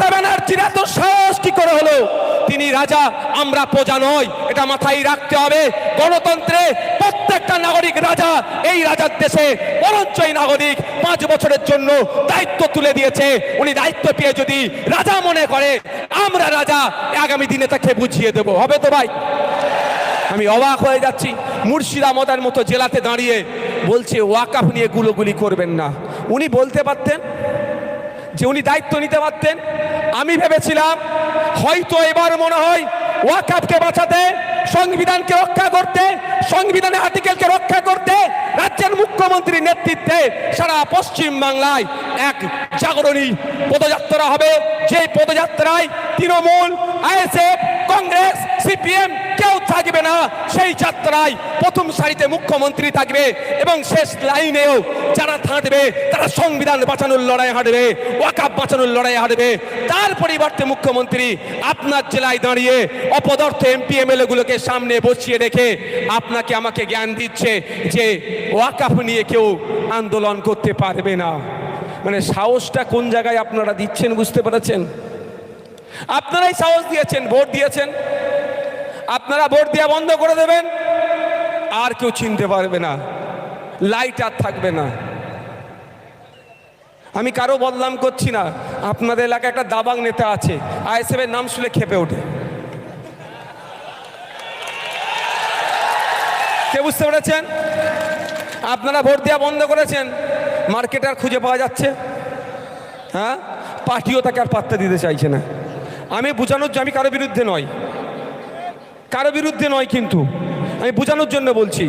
মমতা ব্যানার্জির এত সাহস কি করে হলো? তিনি রাজা, আমরা প্রজা নয় এটা মাথায় রাখতে হবে। গণতন্ত্রে প্রত্যেকটা নাগরিক রাজা, এই রাজার দেশে বরঞ্চ নাগরিক পাঁচ বছরের জন্য দায়িত্ব তুলে দিয়েছে। উনি দায়িত্ব পেয়ে যদি রাজা মনে করে, আমরা রাজা আগামী দিনে তাকে বুঝিয়ে দেব। হবে তো ভাই? আমি অবাক হয়ে যাচ্ছি। মুর্শিদাবাদের মতো জেলাতে দাঁড়িয়ে বলছে, ওয়াকাফ নিয়ে গুলোগুলি করবেন না। উনি বলতে পারতেন যে উনি দায়িত্ব নিতে পারতেন, আমি ভেবেছিলাম হয়তো এবার মনে হয় ওয়াকাফকে বাঁচাতে, সংবিধানকে রক্ষা করতে, সংবিধানে আর্টিকেলকে রক্ষা করতে রাজ্যের মুখ্যমন্ত্রীর নেতৃত্বে সারা পশ্চিম বাংলায় এক জাগরণী পদযাত্রা হবে। যে পদযাত্রায় তৃণমূল, আইএসএফ কংগ্রেস, সিপিএম কেউ থাকবে না। সেই যাত্রায় প্রথম সারিতে মুখ্যমন্ত্রী থাকবে এবং শেষ লাইনেও যারা থাকবে, তারা সংবিধান বাঁচানোর লড়াই হাঁটবে ওয়াকাপ বাঁচানোর লড়াই হাঁটবে। তার পরিবর্তে মুখ্যমন্ত্রী আপনার জেলায় দাঁড়িয়ে অপদার্থ এমপি এমএলএ গুলোকে সামনে বসিয়ে রেখে আপনাকে আমাকে জ্ঞান দিচ্ছে যে ওয়াকাফ নিয়ে কেউ আন্দোলন করতে পারবে না। মানে সাহসটা কোন জায়গায় আপনারা দিচ্ছেন বুঝতে পেরেছেন? আপনারাই সাহস দিয়েছেন, ভোট দিয়েছেন। আপনারা ভোট দেওয়া বন্ধ করে দেবেন। আর কেউ চিনতে পারবে না। লাইট আর থাকবে না। আমি কারও বদনাম করছি না। আপনাদের এলাকায় একটা দাবাং নেতা আছে। আইএসএফের নাম শুনে খেপে ওঠে। কে বুঝতে পেরেছেন? আপনারা ভোট দেওয়া বন্ধ করেছেন। মার্কেট আর খুঁজে পাওয়া যাচ্ছে। হ্যাঁ? পার্টিও তাকে আর পাত্তা দিতে চাইছে না। আমি বোঝানোর আমি কারও বিরুদ্ধে নয়। কারও বিরুদ্ধে নয় কিন্তু। আমি বোঝানোর জন্য বলছি,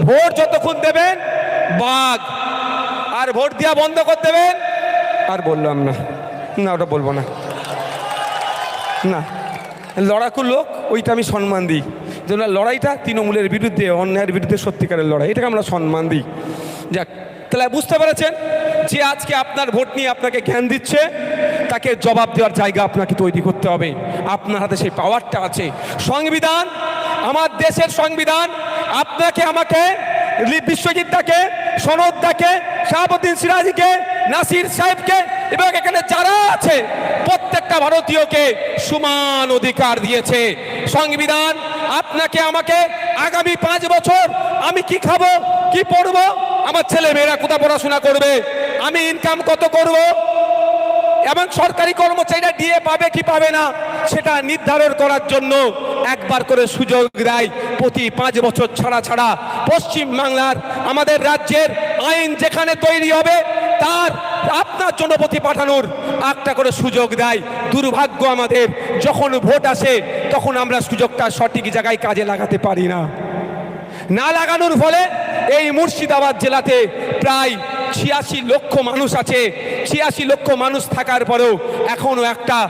ভোট যতক্ষণ দেবেন, বাঘ। আর ভোট দেওয়া বন্ধ করে দেবেন, আর বললাম না। না, ওটা বলব না। না। লড়াকু লোক, ওইটা আমি সম্মান দিই। যে না, লড়াইটা তৃণমূলের বিরুদ্ধে, অন্যায়ের বিরুদ্ধে সত্যিকারের লড়াই। এটাকে আমরা সম্মান দিই। যাক, তাহলে বুঝতে পেরেছেন যে আজকে আপনার ভোট নিয়ে আপনাকে জ্ঞান দিচ্ছে। তাকে জবাব দেওয়ার জায়গা আপনাকে তৈরি করতে হবে। আপনার হাতে সেই পাওয়ারটা আছে। সংবিধান, আমার দেশের সংবিধান, আপনাকে, আমাকে বিশ্বজিৎ দাকে সনদ দাকে শাহাবুদ্দিন সিরাজিকে, নাসির সাহেবকে, এবং এখানে যারা আছে, প্রত্যেকটা ভারতীয়কে সমান অধিকার দিয়েছে। সংবিধান, আপনাকে, আমাকে আগামী পাঁচ বছর আমি কি খাব, কি পড়ব, আমার ছেলে মেয়েরা কোথায় পড়াশোনা করবে, আমি ইনকাম কত করব এবং সরকারি কর্মচারীরা ডিএ পাবে কি পাবে না, সেটা নির্ধারণ করার জন্য একবার করে সুযোগ দেয়। প্রতি পাঁচ বছর ছাড়া ছাড়া পশ্চিম বাংলার আমাদের রাজ্যের আইন যেখানে তৈরি হবে, তার আপনার জনপতি পাঠানোর একটা করে সুযোগ দেয়। দুর্ভাগ্য আমাদের, যখন ভোট আসে, তখন আমরা সুযোগটা সঠিক জায়গায় কাজে লাগাতে পারি না। না লাগানোর ফলে এই মুর্শিদাবাদ জেলাতে প্রায় ছিয়াশি লক্ষ মানুষ আছে ছিয়াশি লক্ষ মানুষ থাকার পরেও এখনও একটা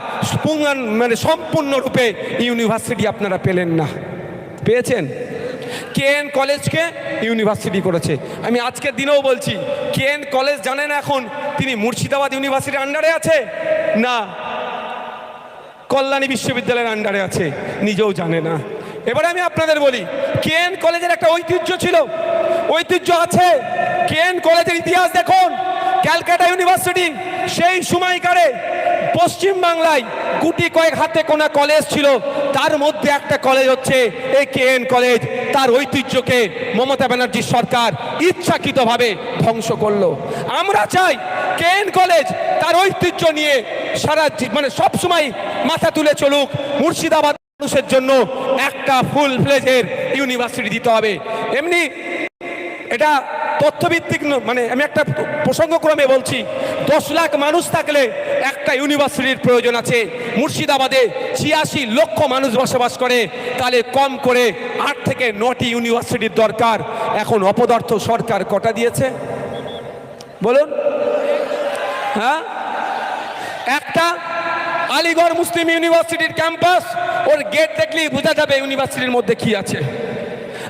মানে সম্পূর্ণরূপে ইউনিভার্সিটি আপনারা পেলেন না। পেয়েছেন? কেএন কলেজকে ইউনিভার্সিটি করেছে। আমি আজকের দিনেও বলছি, কেএন কলেজ জানেন এখন তিনি মুর্শিদাবাদ ইউনিভার্সিটির আন্ডারে আছে? না। কল্যাণী বিশ্ববিদ্যালয়ের আন্ডারে আছে, নিজেও জানে না। এবারে আমি আপনাদের বলি, কেএন কলেজের একটা ঐতিহ্য ছিল। ঐতিহ্য আছে। কেএন কলেজের ইতিহাস দেখুন। ক্যালকাটা ইউনিভার্সিটি সেই সময়কারে পশ্চিম বাংলায় গুটি কয়েক হাতে কোনা কলেজ ছিল। তার মধ্যে একটা কলেজ হচ্ছে এ কে এন কলেজ। তার ঐতিহ্যকে মমতা ব্যানার্জির সরকার ইচ্ছাকৃতভাবে ধ্বংস করল। আমরা চাই কেএন কলেজ তার ঐতিহ্য নিয়ে সারা মানে সব সময় মাথা তুলে চলুক। মুর্শিদাবাদ মানুষের জন্য একটা ফুল ফ্লেজের ইউনিভার্সিটি দিতে হবে। এমনি এটা তথ্যভিত্তিক মানে আমি একটা প্রসঙ্গক্রমে বলছি, দশ লাখ মানুষ থাকলে একটা ইউনিভার্সিটির প্রয়োজন আছে। মুর্শিদাবাদে ছিয়াশি লক্ষ মানুষ বসবাস করে, তাহলে কম করে আট থেকে নটি ইউনিভার্সিটির দরকার। এখন অপদার্থ সরকার কটা দিয়েছে? বলুন। হ্যাঁ? একটা, আলিগড় মুসলিম ইউনিভার্সিটির ক্যাম্পাস, ওর গেট দেখলেই বোঝা যাবে ইউনিভার্সিটির মধ্যে কি আছে।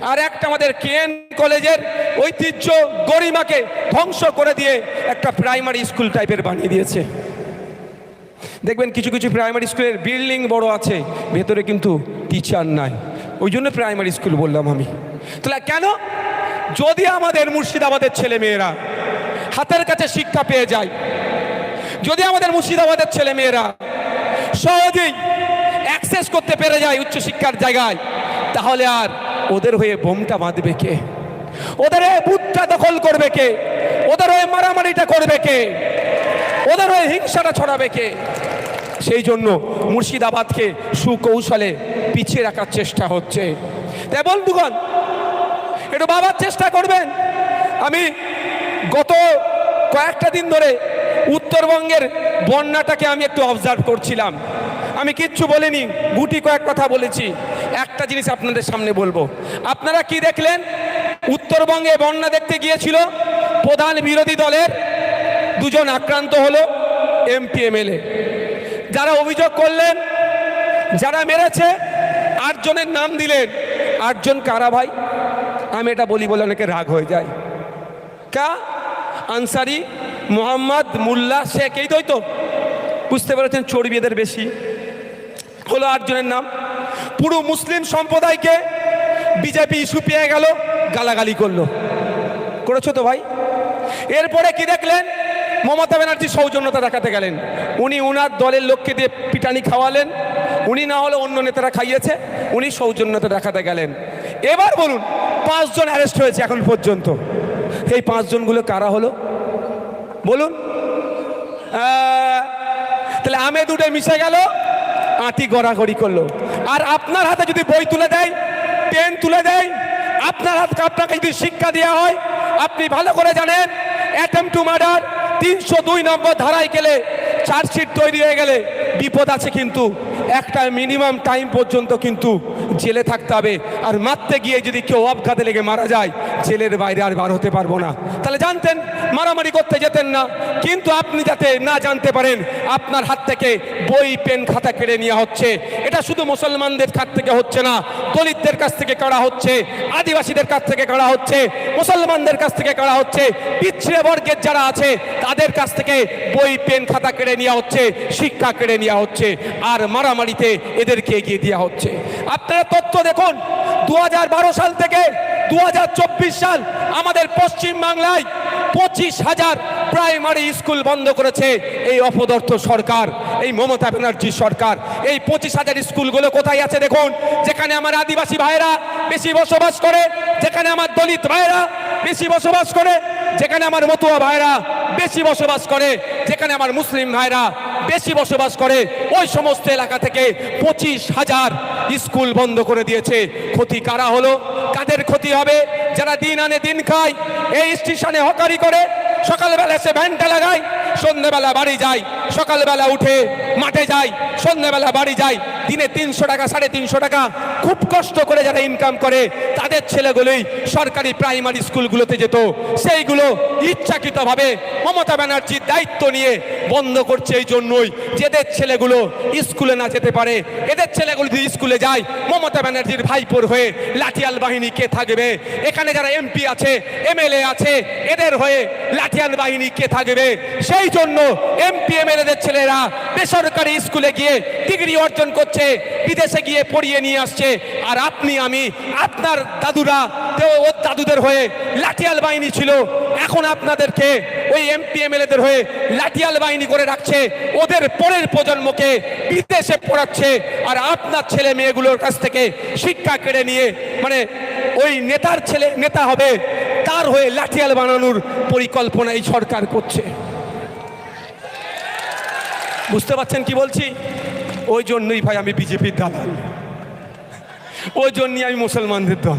আর একটা আমাদের কেএন কলেজের ঐতিহ্য গরিমাকে ধ্বংস করে দিয়ে একটা প্রাইমারি স্কুল টাইপের বানিয়ে দিয়েছে। দেখবেন কিছু কিছু প্রাইমারি স্কুলের বিল্ডিং বড় আছে, ভেতরে কিন্তু টিচার নাই। ওই জন্য প্রাইমারি স্কুল বললাম আমি। তাহলে কেন? যদি আমাদের মুর্শিদাবাদের ছেলে মেয়েরা হাতের কাছে শিক্ষা পেয়ে যায়, যদি আমাদের মুর্শিদাবাদের ছেলে মেয়েরা সহজেই অ্যাক্সেস করতে পেরে যায় উচ্চশিক্ষার জায়গায়, তাহলে আর ওদের হয়ে বোমটা বাঁধবে কে? ওদের ওই বুথটা দখল করবে কে? ওদের ওই মারামারিটা করবে কে? ওদের ওই হিংসাটা ছড়াবে কে? সেই জন্য মুর্শিদাবাদকে সুকৌশলে পিছিয়ে রাখার চেষ্টা হচ্ছে। তাই বন্ধুগণ, একটু বাবার চেষ্টা করবেন। আমি গত কয়েকটা দিন ধরে উত্তরবঙ্গের বন্যাটাকে আমি একটু অবজার্ভ করছিলাম। আমি কিচ্ছু বলিনি, গুটি কয়েক কথা বলেছি। একটা জিনিস আপনাদের সামনে বলব। আপনারা কি দেখলেন? উত্তরবঙ্গে বন্যা দেখতে গিয়েছিল। প্রধান বিরোধী দলের দুজন আক্রান্ত হলো এমপি, এমএলএ। যারা অভিযোগ করলেন, যারা মেরেছে, আটজনের নাম দিলেন। আটজন কারা ভাই? আমি এটা বলি বলে অনেকে রাগ হয়ে যায়। কা? আনসারি মোহাম্মদ মুল্লা শেখ, এই তো? বুঝতে পেরেছেন চর্বি এদের বেশি। হলো আটজনের নাম। পুরো মুসলিম সম্প্রদায়কে বিজেপি ইস্যু পেয়ে গেল। গালাগালি করল। করেছ তো ভাই? এরপরে কি দেখলেন? মমতা ব্যানার্জি সৌজন্যতা দেখাতে গেলেন। উনি উনার দলের লোককে দিয়ে পিটানি খাওয়ালেন। উনি না হলে অন্য নেতারা খাইয়েছে। উনি সৌজন্যতা দেখাতে গেলেন। এবার বলুন, পাঁচজন অ্যারেস্ট হয়েছে এখন পর্যন্ত। এই পাঁচজনগুলো কারা হলো? বলুন। তাহলে আমে দুটো মিশে গেল, আটি গড়াগড়ি করল। আর আপনার হাতে যদি বই তুলে দেয়, পেন তুলে দেয় আপনার আপনাকে যদি শিক্ষা দেওয়া হয়, আপনি ভালো করে জানেন অ্যাটেম টু মার্ডার তিনশো দুই নম্বর ধারায় গেলে চার্জশিট তৈরি হয়ে গেলে বিপদ আছে কিন্তু। একটা মিনিমাম টাইম পর্যন্ত কিন্তু জেলে থাকতে হবে। আর মারতে গিয়ে যদি কেউ অবঘাতে লেগে মারা যায়, জেলের বাইরে আর বার হতে পারব না। তাহলে জানতেন, মারামারি করতে যেতেন না। কিন্তু আপনি যাতে না জানতে পারেন, আপনার হাত থেকে বই, পেন, খাতা কেড়ে নেওয়া হচ্ছে। এটা শুধু মুসলমানদের কাছ থেকে হচ্ছে না, দলিতদের কাছ থেকে কাড়া হচ্ছে, আদিবাসীদের কাছ থেকে কাড়া হচ্ছে, মুসলমানদের কাছ থেকে কাড়া হচ্ছে পিছিয়ে বর্গের যারা আছে, তাদের কাছ থেকে বই, পেন, খাতা কেড়ে নেওয়া হচ্ছে, শিক্ষা কেড়ে নেওয়া হচ্ছে। আর মারামারিতে এদেরকে এগিয়ে দেওয়া হচ্ছে। আপনারা তথ্য দেখুন দু সাল থেকে দু সাল আমাদের পশ্চিম বাংলায় পঁচিশ হাজার প্রাইমারি স্কুল বন্ধ করেছে এই অপদর্থ সরকার, এই মমতা ব্যানার্জি সরকার। এই পঁচিশ হাজার স্কুলগুলো কোথায় আছে দেখুন, যেখানে আমার আদিবাসী ভাইরা বেশি বসবাস করে, যেখানে আমার দলিত ভাইরা বেশি বসবাস করে, যেখানে আমার মতুয়া ভাইরা বেশি বসবাস করে, যেখানে আমার মুসলিম ভাইরা বেশি বসবাস করে, ওই সমস্ত এলাকা থেকে পঁচিশ হাজার স্কুল বন্ধ করে দিয়েছে। ক্ষতি কারা হলো? কাদের ক্ষতি হবে? যারা দিন আনে দিন খায়, এই স্টেশনে হকারি করে, সকালবেলা সে ভ্যানটা লাগায়, সন্ধ্যেবেলা বাড়ি যায়, সকালবেলা উঠে মাঠে যায়, সন্ধ্যেবেলা বাড়ি যায় দিনে তিনশো টাকা, সাড়ে তিনশো টাকা খুব কষ্ট করে যারা ইনকাম করে, তাদের ছেলেগুলোই সরকারি প্রাইমারি স্কুলগুলোতে যেত। সেইগুলো ইচ্ছাকৃতভাবে মমতা ব্যানার্জির দায়িত্ব নিয়ে বন্ধ করছে এই জন্যই। যেদের ছেলেগুলো স্কুলে না যেতে পারে, এদের ছেলেগুলো যদি স্কুলে যায়, মমতা ব্যানার্জির ভাইপোর হয়ে লাঠিয়াল বাহিনী কে থাকবে? এখানে যারা এমপি আছে এমএলএ আছে, এদের হয়ে লাঠিয়াল বাহিনী কে থাকবে? সেই জন্য এমপি এমএলএদের ছেলেরা বেসরকারি স্কুলে গিয়ে ডিগ্রি অর্জন করছে। বিদেশে গিয়ে পড়িয়ে নিয়ে আসছে। আর আপনি, আমি, আপনার দাদুরা ওর দাদুদের হয়ে লাঠিয়াল বাহিনী ছিল। এখন আপনাদেরকে ওই এমপি, এমএলএদের হয়ে লাঠিয়াল বাহিনী করে রাখছে। ওদের পরের প্রজন্মকে বিদেশে পড়াচ্ছে। আর আপনার ছেলে মেয়েগুলোর কাছ থেকে শিক্ষা কেড়ে নিয়ে মানে ওই নেতার ছেলে, নেতা হবে, তার হয়ে লাঠিয়াল বানানোর পরিকল্পনা এই সরকার করছে। বুঝতে পারছেন কি বলছি? ওই জন্যই ভাই আমি বিজেপির দালাল। ওই জন্যই আমি মুসলমানদের দল।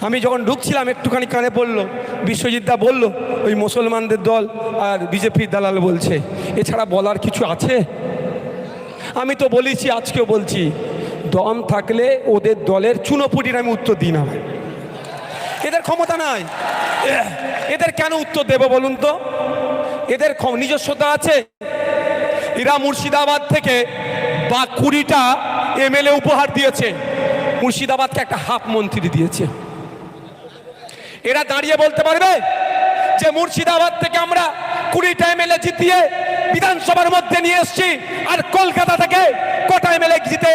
আমি যখন ঢুকছিলাম, একটুখানি কানে বলল বিশ্বজিৎ দা বলল, ওই মুসলমানদের দল আর বিজেপির দালাল বলছে। এছাড়া বলার কিছু আছে? আমি তো বলেছি, আজকেও বলছি, দম থাকলে ওদের দলের চুনোপুটির আমি উত্তর দিই না এদের ক্ষমতা নাই। এদের কেন উত্তর দেব বলুন তো? এদের নিজস্বতা আছে। এরা মুর্শিদাবাদ থেকে বা কুড়িটা এমএলএ উপহার দিয়েছে। মুর্শিদাবাদকে একটা হাফ মন্ত্রী দিয়েছে। এরা দাঁড়িয়ে বলতে পারবে যে মুর্শিদাবাদ থেকে আমরা কুড়িটা এমএলএ জিতিয়ে বিধানসভার মধ্যে নিয়ে এসেছি আর কলকাতা থেকে কটা এমএলএ জিতে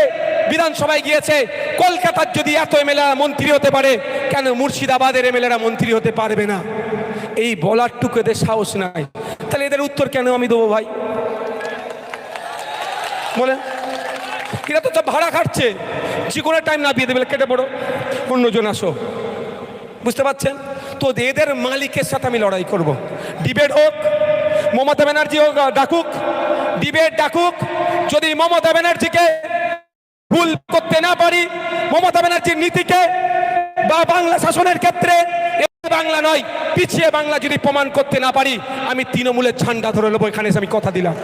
বিধানসভায় গিয়েছে। কলকাতার যদি এত এমএলএ মন্ত্রী হতে পারে, কেন মুর্শিদাবাদের এমএলএরা মন্ত্রী হতে পারবে না? এই বলারটুকু এদের সাহস নাই। তাহলে এদের উত্তর কেন আমি দেবো ভাই? বলে এরা তো ভাড়া খাটছে। যে কোনো টাইম না দিয়ে দেবে, কেটে পড়ো। অন্যজন আসো। বুঝতে পারছেন? তো এদের মালিকের সাথে আমি লড়াই করব। ডিবেট হোক, মমতা ব্যানার্জি হোক ডাকুক, ডিবেট ডাকুক, যদি মমতা ব্যানার্জিকে ভুল করতে না পারি, মমতা ব্যানার্জির নীতিকে বা বাংলা শাসনের ক্ষেত্রে বাংলা নয়, পিছিয়ে বাংলা যদি প্রমাণ করতে না পারি, আমি তৃণমূলের ঝান্ডা ধরে নেব, এখানে আমি কথা দিলাম।